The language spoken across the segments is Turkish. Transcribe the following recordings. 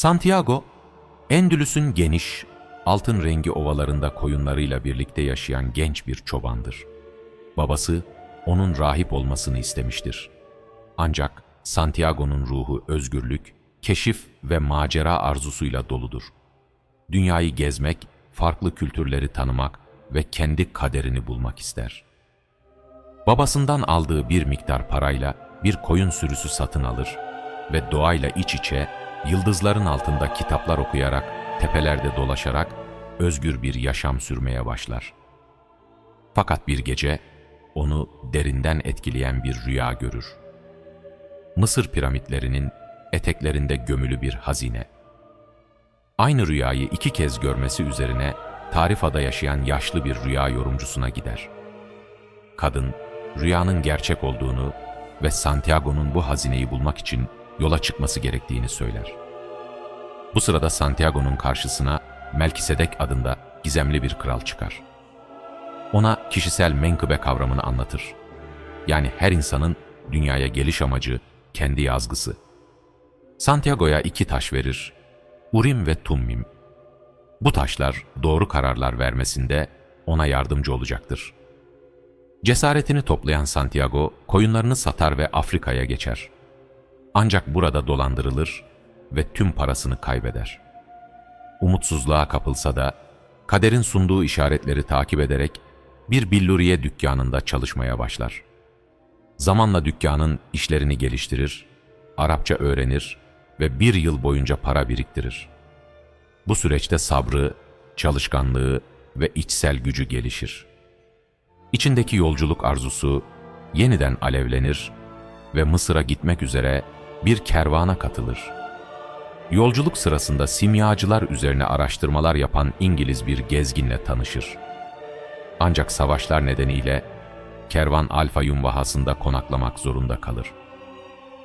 Santiago, Endülüs'ün geniş, altın rengi ovalarında koyunlarıyla birlikte yaşayan genç bir çobandır. Babası onun rahip olmasını istemiştir. Ancak Santiago'nun ruhu özgürlük, keşif ve macera arzusuyla doludur. Dünyayı gezmek, farklı kültürleri tanımak ve kendi kaderini bulmak ister. Babasından aldığı bir miktar parayla bir koyun sürüsü satın alır ve doğayla iç içe, yıldızların altında kitaplar okuyarak, tepelerde dolaşarak özgür bir yaşam sürmeye başlar. Fakat bir gece onu derinden etkileyen bir rüya görür. Mısır piramitlerinin eteklerinde gömülü bir hazine. Aynı rüyayı iki kez görmesi üzerine Tarifa'da yaşayan yaşlı bir rüya yorumcusuna gider. Kadın, rüyanın gerçek olduğunu ve Santiago'nun bu hazineyi bulmak için yola çıkması gerektiğini söyler. Bu sırada Santiago'nun karşısına Melkisedek adında gizemli bir kral çıkar. Ona kişisel menkıbe kavramını anlatır. Yani her insanın dünyaya geliş amacı, kendi yazgısı. Santiago'ya iki taş verir, Urim ve Tummim. Bu taşlar doğru kararlar vermesinde ona yardımcı olacaktır. Cesaretini toplayan Santiago, koyunlarını satar ve Afrika'ya geçer. Ancak burada dolandırılır ve tüm parasını kaybeder. Umutsuzluğa kapılsa da, kaderin sunduğu işaretleri takip ederek bir billuriye dükkanında çalışmaya başlar. Zamanla dükkanın işlerini geliştirir, Arapça öğrenir ve bir yıl boyunca para biriktirir. Bu süreçte sabrı, çalışkanlığı ve içsel gücü gelişir. İçindeki yolculuk arzusu yeniden alevlenir ve Mısır'a gitmek üzere bir kervana katılır. Yolculuk sırasında simyacılar üzerine araştırmalar yapan İngiliz bir gezginle tanışır. Ancak savaşlar nedeniyle kervan Alfa Yum vahasında konaklamak zorunda kalır.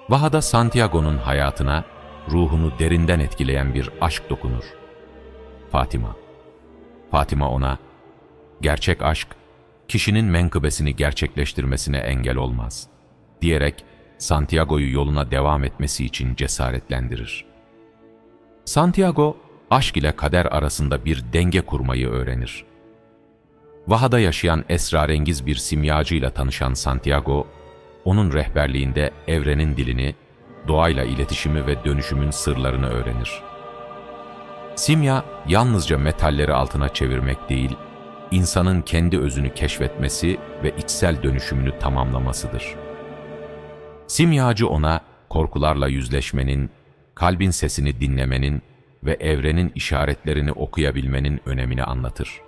Vahada Santiago'nun hayatına ruhunu derinden etkileyen bir aşk dokunur. Fatima. Fatima ona, gerçek aşk, kişinin menkıbesini gerçekleştirmesine engel olmaz, diyerek Santiago'yu yoluna devam etmesi için cesaretlendirir. Santiago, aşk ile kader arasında bir denge kurmayı öğrenir. Vahada yaşayan esrarengiz bir simyacıyla tanışan Santiago, onun rehberliğinde evrenin dilini, doğayla iletişimi ve dönüşümün sırlarını öğrenir. Simya, yalnızca metalleri altına çevirmek değil, insanın kendi özünü keşfetmesi ve içsel dönüşümünü tamamlamasıdır. Simyacı ona korkularla yüzleşmenin, kalbin sesini dinlemenin ve evrenin işaretlerini okuyabilmenin önemini anlatır.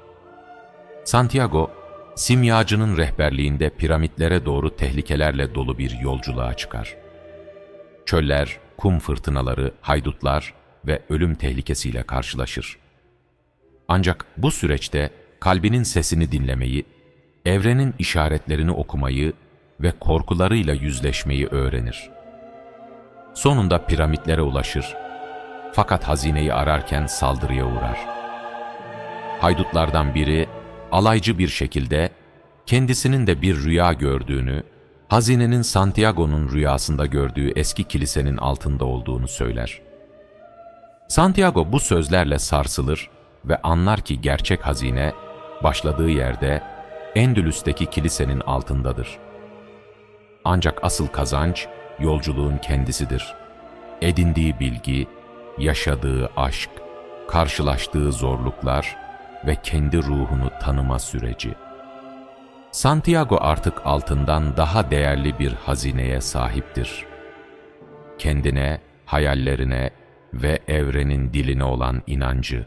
Santiago, simyacının rehberliğinde piramitlere doğru tehlikelerle dolu bir yolculuğa çıkar. Çöller, kum fırtınaları, haydutlar ve ölüm tehlikesiyle karşılaşır. Ancak bu süreçte kalbinin sesini dinlemeyi, evrenin işaretlerini okumayı ve korkularıyla yüzleşmeyi öğrenir. Sonunda piramitlere ulaşır. Fakat hazineyi ararken saldırıya uğrar. Haydutlardan biri alaycı bir şekilde kendisinin de bir rüya gördüğünü, hazinenin Santiago'nun rüyasında gördüğü eski kilisenin altında olduğunu söyler. Santiago bu sözlerle sarsılır ve anlar ki gerçek hazine başladığı yerde Endülüs'teki kilisenin altındadır. Ancak asıl kazanç yolculuğun kendisidir. Edindiği bilgi, yaşadığı aşk, karşılaştığı zorluklar ve kendi ruhunu tanıma süreci. Santiago artık altından daha değerli bir hazineye sahiptir. Kendine, hayallerine ve evrenin diline olan inancı